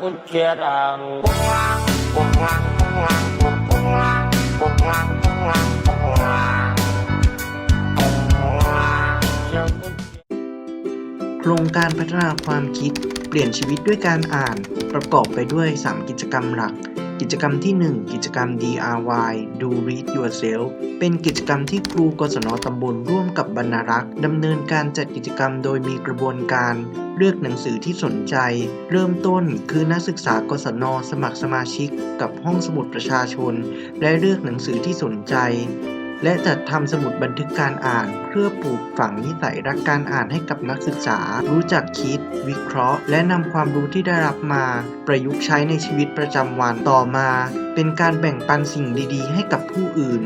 กุญเชียรังปุ้งลังปุ้งลังปุ้งลังปุ้งปุ้งลังปุ้งลังปุ้งลังปุ้งลังปุ้งลังโครงการพัฒนาความคิดเปลี่ยนชีวิตด้วยการอ่านประกอบไปด้วย 3 กิจกรรมหลัก กิจกรรมที่ 1 กิจกรรม DRY Do Read Yourself เป็นกิจกรรมที่ครูกศนตำบลร่วมกับบรรณารักษ์ดำเนินการจัดกิจกรรมโดยมีกระบวนการเลือกหนังสือที่สนใจ เริ่มต้นคือนักศึกษากศนสมัครสมาชิก กับห้องสมุดประชาชน และเลือกหนังสือที่สนใจ และจัดทำสมุดบันทึกการอ่าน เพื่อปลูกฝังนิสัยรักการอ่านให้กับนักศึกษา รู้จักคิด วิเคราะห์ และนำความรู้ที่ได้รับมา ประยุกต์ใช้ในชีวิตประจำวันต่อมา เป็นการแบ่งปันสิ่งดีๆ ให้กับผู้อื่น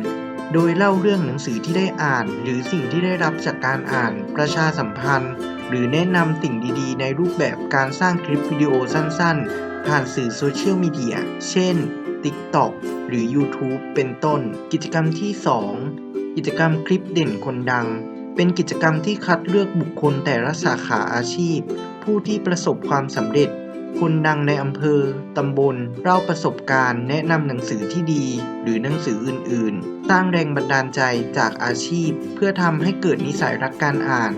โดยเล่าเรื่องหนังสือที่ได้อ่าน หรือสิ่งที่ได้รับจากการอ่าน ประชาสัมพันธ์ หรือแนะนำสิ่งดีๆ ในรูปแบบการสร้างคลิปวิดีโอสั้น ๆ ผ่านสื่อโซเชียลมีเดีย เช่น TikTok หรือ YouTube เป็นต้น กิจกรรมที่ 2 กิจกรรมคลิปเด่นคนดัง เป็นกิจกรรมที่คัดเลือกบุคคลแต่ละสาขาอาชีพ ผู้ที่ประสบความสำเร็จ คนดังในอำเภอ ตำบล เล่าประสบการณ์ แนะนำหนังสือที่ดี หรือหนังสืออื่น ๆ สร้างแรงบันดาลใจจากอาชีพ เพื่อทำให้เกิดนิสัยรักการอ่าน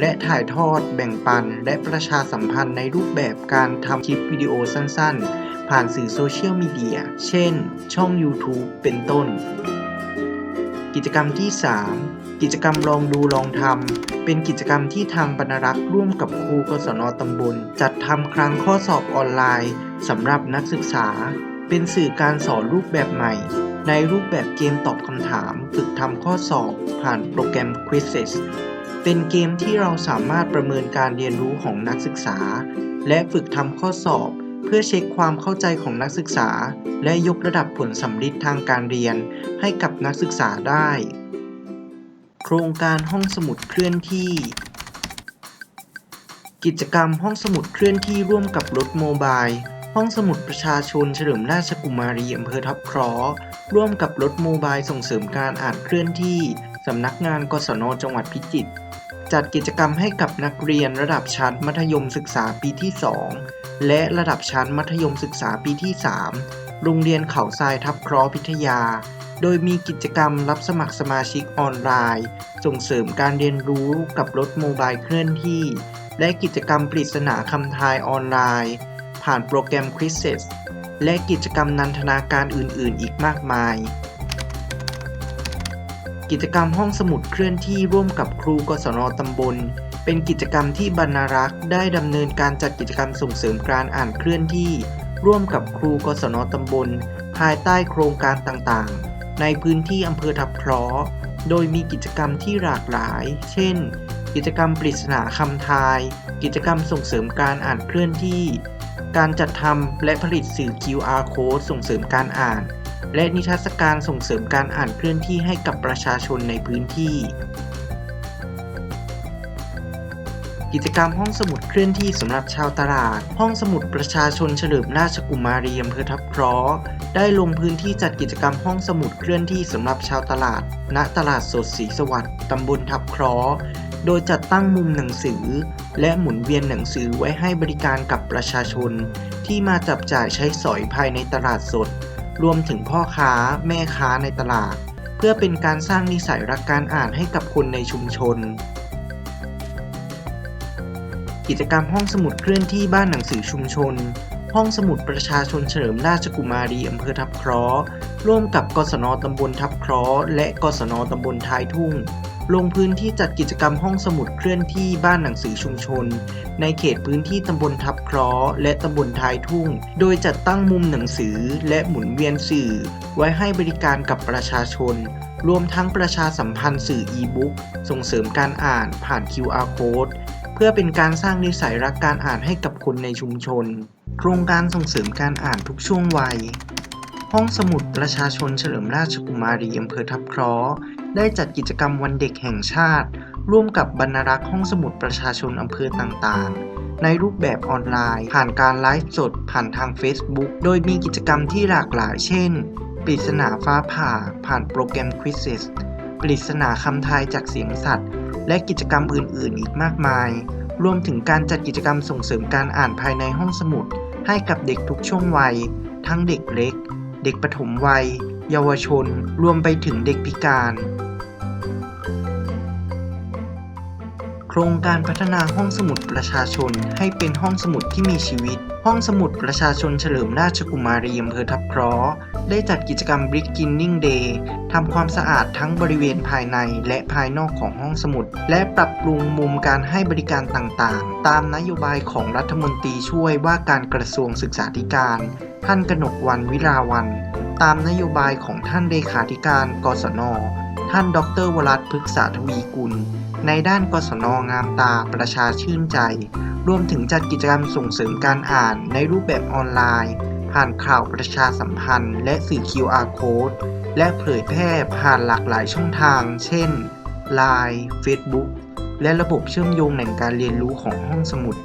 และถ่ายทอดแบ่งปัน และประชาสัมพันธ์ในรูปแบบการทำคลิปวิดีโอสั้น ๆ ผ่านสื่อโซเชียลมีเดีย เช่น ช่อง YouTube เป็นต้น กิจกรรมที่ 3 กิจกรรมลองดูลองทำ เป็นกิจกรรมที่ทางบรรณารักษ์ร่วมกับครูกศนตำบล จัดทำครั้งข้อสอบออนไลน์สำหรับนักศึกษา เป็นสื่อการสอนรูปแบบใหม่ ในรูปแบบเกมตอบคำถาม ฝึกทำข้อสอบผ่านโปรแกรม Quizzes เป็นเกมที่เราสามารถประเมินการเรียนรู้ของนักศึกษา และฝึกทำข้อสอบ เพื่อเช็คความเข้าใจของนักศึกษา และยกระดับผลสำลิดทางการเรียนให้กับนักศึกษาได้ โครงการห้องสมุดเคลื่อนที่ กิจกรรมห้องสมุดเคลื่อนที่ร่วมกับรถโมบาย ห้องสมุดประชาชนเฉลิมราชกุมารีอำเภอทับคราะห์ร่วมกับรถโมบายส่งเสริมการอ่านเคลื่อนที่สำนักงานกศนจังหวัดพิจิตร จัดกิจกรรมให้กับนักเรียนระดับชั้นมัธยมศึกษาปีที่ 2 และระดับชั้นมัธยมศึกษาปีที่ 3 โรงเรียนเขาทรายทับคราะห์พิทยา โดยมีกิจกรรมรับสมัครสมาชิกออนไลน์ ส่งเสริมการเรียนรู้กับรถโมบายเคลื่อนที่ และกิจกรรมปริศนาคำทายออนไลน์ ผ่านโปรแกรม Quizzes และกิจกรรมนันทนาการอื่นๆ อีกมากมาย กิจกรรมห้องสมุดเคลื่อนที่ร่วมกับครูกศนตำบล เป็นกิจกรรมที่บรรณารักษ์ได้ดำเนินการจัดกิจกรรมส่งเสริมการอ่านเคลื่อนที่ ร่วมกับครูกศนตำบล ภายใต้โครงการต่างๆ ในพื้นที่อำเภอทับคราะห์โดยมีกิจกรรมที่หลากหลาย เช่น กิจกรรมปริศนาคำทาย กิจกรรมส่งเสริมการอ่านเคลื่อนที่ การจัดทำและผลิตสื่อ QR Code ส่งเสริมการอ่าน และนิทรรศการส่งเสริมการอ่านเคลื่อนที่ให้กับประชาชนในพื้นที่ กิจกรรมห้องสมุดเคลื่อนที่สำหรับชาวตลาด ห้องสมุดประชาชนเฉลิมราชกุมารีอำเภอทับคราะห์ได้ลงพื้นที่จัดกิจกรรมห้องสมุดเคลื่อนที่สำหรับชาวตลาด ณ ตลาดสดศรีสวัสดิ์ตำบลทับคราะห์โดยจัดตั้งมุมหนังสือ และหมุนเวียนหนังสือไว้ให้บริการกับประชาชน ที่มาจับจ่ายใช้สอยภายในตลาดสด รวมถึงพ่อค้าแม่ค้าในตลาด เพื่อเป็นการสร้างนิสัยรักการอ่านให้กับคนในชุมชน กิจกรรมห้องสมุดเคลื่อนที่บ้านหนังสือชุมชน ห้องสมุดประชาชนเฉลิมราชกุมารีอำเภอทับเคราะห์ร่วมกับกศนตำบลทับเคราะห์และกศนตำบลท้ายทุ่ง ลงพื้นที่จัดกิจกรรมห้องสมุดเคลื่อนที่บ้านหนังสือชุมชน ในเขตพื้นที่ตำบลทับคราะห์และตำบลท้ายทุ่ง โดยจัดตั้งมุมหนังสือและหมุนเวียนสื่อ ไว้ให้บริการกับประชาชน รวมทั้งประชาสัมพันธ์สื่ออีบุ๊กส่งเสริมการอ่านผ่าน QR Code เพื่อเป็นการสร้างนิสัยรักการอ่านให้กับคนในชุมชน โครงการส่งเสริมการอ่านทุกช่วงวัย ห้องสมุดประชาชนเฉลิมราชกุมารีอำเภอทับคราะห์ ได้จัดกิจกรรมวันเด็กแห่งชาติ ร่วมกับบรรณารักษ์ห้องสมุดประชาชนอำเภอต่างๆ ในรูปแบบออนไลน์ ผ่านการไลฟ์สด ผ่านทาง Facebook โดยมีกิจกรรมที่หลากหลาย เช่น ปริศนาฟ้าผ่า ผ่านโปรแกรม Quizzes ปริศนาคำทายจากเสียงสัตว์ และกิจกรรมอื่นๆ อีกมากมาย รวมถึงการจัดกิจกรรมส่งเสริมการอ่านภายในห้องสมุด ให้กับเด็กทุกช่วงวัย ทั้งเด็กเล็ก เด็กปฐมวัย เยาวชน รวมไปถึงเด็กพิการ ครงการพัฒนาห้องสมุดประชาชนให้เป็นห้องสมุดที่มีชีวิต ห้องสมุดประชาชนเฉลิมราชกุมารีอำเภอทับเคราะห์ได้จัดกิจกรรม Beginning Day ทำความสะอาดทั้งบริเวณภายในและภายนอกของห้องสมุด และปรับปรุงมุมการให้บริการต่างๆ ตามนโยบายของรัฐมนตรีช่วยว่าการกระทรวงศึกษาธิการ ท่านกนกวันวิราวันตามนโยบายของท่านเลขาธิการ กศน ท่านดรวรัตพฤกษาทวีกุล ในด้านกศนงามตาประชาชื่นใจ รวมถึงจัดกิจกรรมส่งเสริมการอ่านในรูปแบบออนไลน์ ผ่านข่าวประชาสัมพันธ์ และสื่อ QR Code และเผยแพร่ผ่านหลากหลายช่องทาง เช่น Line Facebook และระบบเชื่อมโยงแหล่งการเรียนรู้ของห้องสมุด